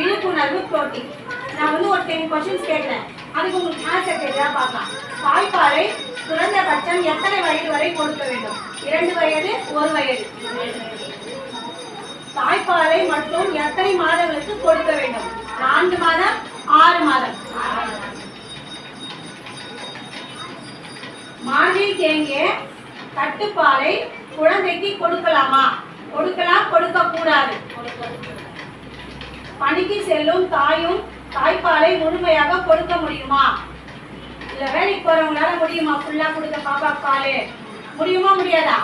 விழிப்புணர்வு போட்டி. நான் வந்து ஒரு டென் கொஸ்டின்ஸ் கேட்குறேன் அதுக்கு உங்களுக்கு ஆன்சர் தெரியா பார்க்கலாம். தாய்ப்பாலை குறைந்தபட்சம் எத்தனை வயது வரை கொடுக்க வேண்டும்? இரண்டு வயது ஒரு வயது. தாய்ப்பாலை மட்டும் எத்தனை மாதங்களுக்கு கொடுக்க வேண்டும்? நான்கு மாதம் ஆறு மாதம். மார்பில் தேங்கிய தட்டுப்பாலை குழந்தைக்கு கொடுக்கலாமா கொடுக்க கூடாது பணிக்கு செல்லும் தாயும் தாய்ப்பாலை முழுமையாக கொடுக்க முடியுமா? இல்ல வேலைக்கு போறவங்களால முடியுமா? ஃபுல்லா கொடுக்க பாப்பா பாலு. முடியுமா முடியாதா?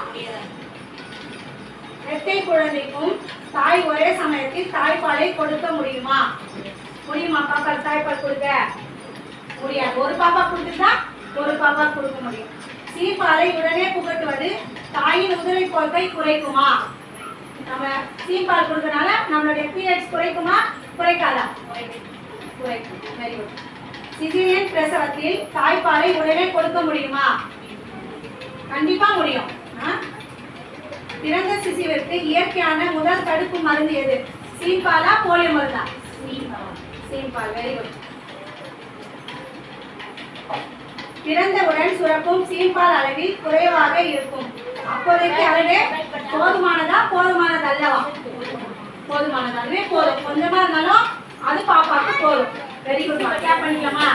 இரட்டை குழந்தைக்கும் தாய் ஒரே சமயத்தில் தாய்ப்பாலை கொடுக்க முடியுமா? முடியுமா பாப்பா தாய்ப்பால் கொடுக்க? முடியாது. ஒரு பாப்பா கொடுத்துட்டா ஒரு பாப்பா கொடுக்க முடியும். சீப்பாலை உடனே புகட்டுவது தாயின் உதிரை போக்கை குறைக்குமா? நம்ம சீப்பால் கொடுக்கறனால நம்மளுடைய பீரியட்ஸ் குறைக்குமா? குறைக்காதா? குறைக்கும். வெரி குட் சிசிலியன் பிரசவத்தில் தாய்ப்பாலை உடனே கொடுக்க முடியுமா? கண்டிப்பா முடியும். ஆ? பிறந்த சிசுவிற்கு இயற்கையான முதல் தடுப்பு மருந்து எது? சீம்பாலா போலியோ மருந்தா? சீம்பால். வெரி குட் பிறந்தவுடன் சுரக்கும் சீம்பால் அளவில் குறைவாக இருக்கும். அப்போதைக்கு அவரே போதுமானதா போதுமானது அல்லவா? போதுமானது அதுவே போதும். கொஞ்சமா இருந்தாலும் அது பாப்பாக்கு போதும். வெரி குட் கேப் பண்ணிக்கலாமா?